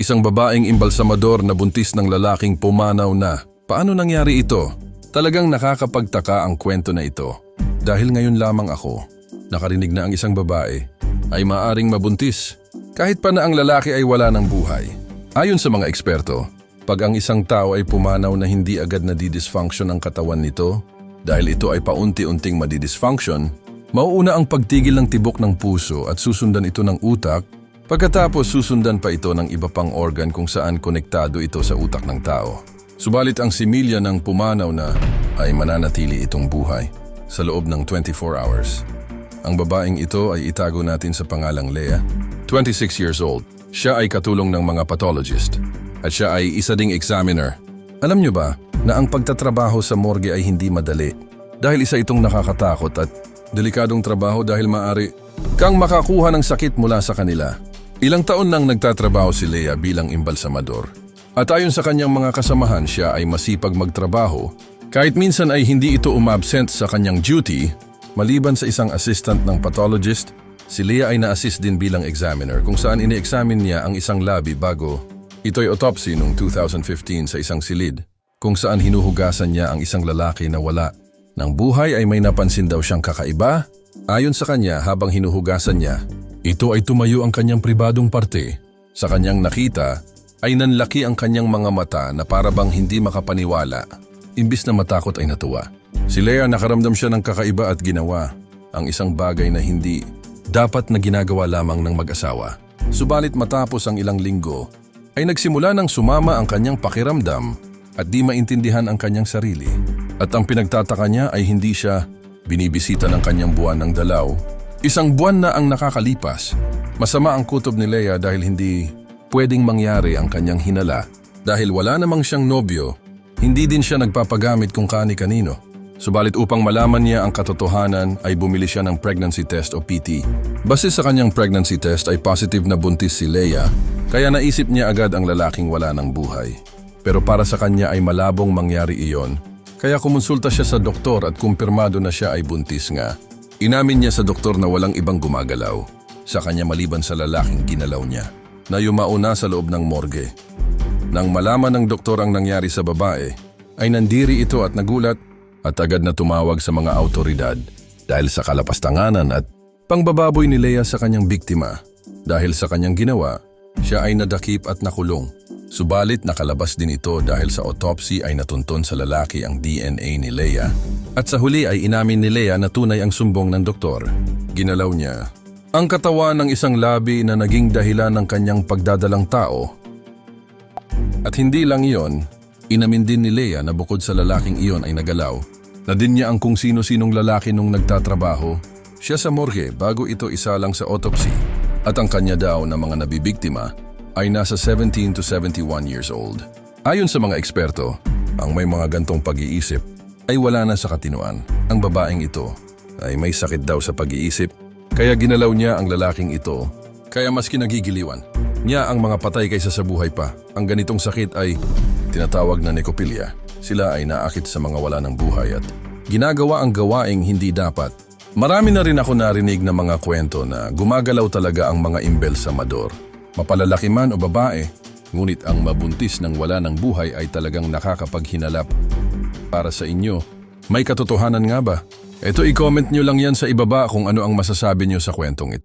Isang babaeng imbalsamador na buntis ng lalaking pumanaw na. Paano nangyari ito? Talagang nakakapagtaka ang kwento na ito. Dahil ngayon lamang ako, nakarinig na ang isang babae ay maaring mabuntis. Kahit pa na ang lalaki ay wala ng buhay. Ayon sa mga eksperto, pag ang isang tao ay pumanaw na hindi agad na didysfunction ang katawan nito, dahil ito ay paunti-unting madidysfunction, mauuna ang pagtigil ng tibok ng puso at susundan ito ng utak, pagkatapos susundan pa ito ng iba pang organ kung saan konektado ito sa utak ng tao. Subalit ang similya ng pumanaw na ay mananatili itong buhay sa loob ng 24 hours. Ang babaeng ito ay itago natin sa pangalang Lea, 26 years old. Siya ay katulong ng mga pathologist at siya ay isa ding examiner. Alam niyo ba na ang pagtatrabaho sa morgue ay hindi madali dahil isa itong nakakatakot at delikadong trabaho dahil maari kang makakuha ng sakit mula sa kanila. Ilang taon nang nagtatrabaho si Lea bilang imbalsamador. At ayon sa kanyang mga kasamahan, siya ay masipag magtrabaho kahit minsan ay hindi ito umabsent sa kanyang duty Maliban sa isang assistant ng pathologist, si Leah ay na-assist din bilang examiner kung saan ini-examine niya ang isang labi bago ito'y autopsy noong 2015 sa isang silid kung saan hinuhugasan niya ang isang lalaki na wala. Nang buhay ay may napansin daw siyang kakaiba. Ayon sa kanya habang hinuhugasan niya, ito ay tumayo ang kanyang pribadong parte. Sa kanyang nakita ay nanlaki ang kanyang mga mata na para bang hindi makapaniwala. Imbis na matakot ay natuwa. Si Lea nakaramdam siya ng kakaiba at ginawa ang isang bagay na hindi dapat na ginagawa lamang ng mag-asawa. Subalit matapos ang ilang linggo, ay nagsimula ng sumama ang kanyang pakiramdam at di maintindihan ang kanyang sarili. At ang pinagtataka niya ay hindi siya binibisita ng kanyang buwan ng dalaw. Isang buwan na ang nakakalipas. Masama ang kutob ni Lea dahil hindi pwedeng mangyari ang kanyang hinala dahil wala namang siyang nobyo, hindi din siya nagpapagamit kung kani-kanino. Subalit upang malaman niya ang katotohanan ay bumili siya ng pregnancy test o PT. Base sa kanyang pregnancy test ay positive na buntis si Leia, kaya naisip niya agad ang lalaking wala ng buhay. Pero para sa kanya ay malabong mangyari iyon, kaya kumonsulta siya sa doktor at kumpirmado na siya ay buntis nga. Inamin niya sa doktor na walang ibang gumagalaw, sa kanya maliban sa lalaking ginalaw niya, na yumauna sa loob ng morgue. Nang malaman ng doktor ang nangyari sa babae, ay nandiri ito at nagulat at agad na tumawag sa mga autoridad dahil sa kalapastanganan at pangbababoy ni Lea sa kanyang biktima. Dahil sa kanyang ginawa, siya ay nadakip at nakulong. Subalit nakalabas din ito dahil sa autopsy ay natunton sa lalaki ang DNA ni Lea. At sa huli ay inamin ni Lea na tunay ang sumbong ng doktor. Ginalaw niya ang katawan ng isang labi na naging dahilan ng kanyang pagdadalang tao. At hindi lang iyon, Inamin din ni Lea na bukod sa lalaking iyon ay nagalaw, na din niya ang kung sino-sinong lalaki nung nagtatrabaho, siya sa morgue bago ito isa lang sa autopsy, at ang kanya daw na mga nabibiktima ay nasa 17 to 71 years old. Ayon sa mga eksperto, ang may mga gantong pag-iisip ay wala na sa katinuan. Ang babaeng ito ay may sakit daw sa pag-iisip, kaya ginalaw niya ang lalaking ito, kaya mas kinagigiliwan niya ang mga patay kaysa sa buhay pa. Ang ganitong sakit ay tinatawag na necrophilia. Sila ay naakit sa mga wala ng buhay at ginagawa ang gawaing hindi dapat. Marami na rin ako narinig na mga kwento na gumagalaw talaga ang mga imbel sa mador. Mapalalaki man o babae, ngunit ang mabuntis ng wala ng buhay ay talagang nakakapaghinalap. Para sa inyo, may katotohanan nga ba? Ito i-comment nyo lang yan sa ibaba kung ano ang masasabi nyo sa kwentong ito.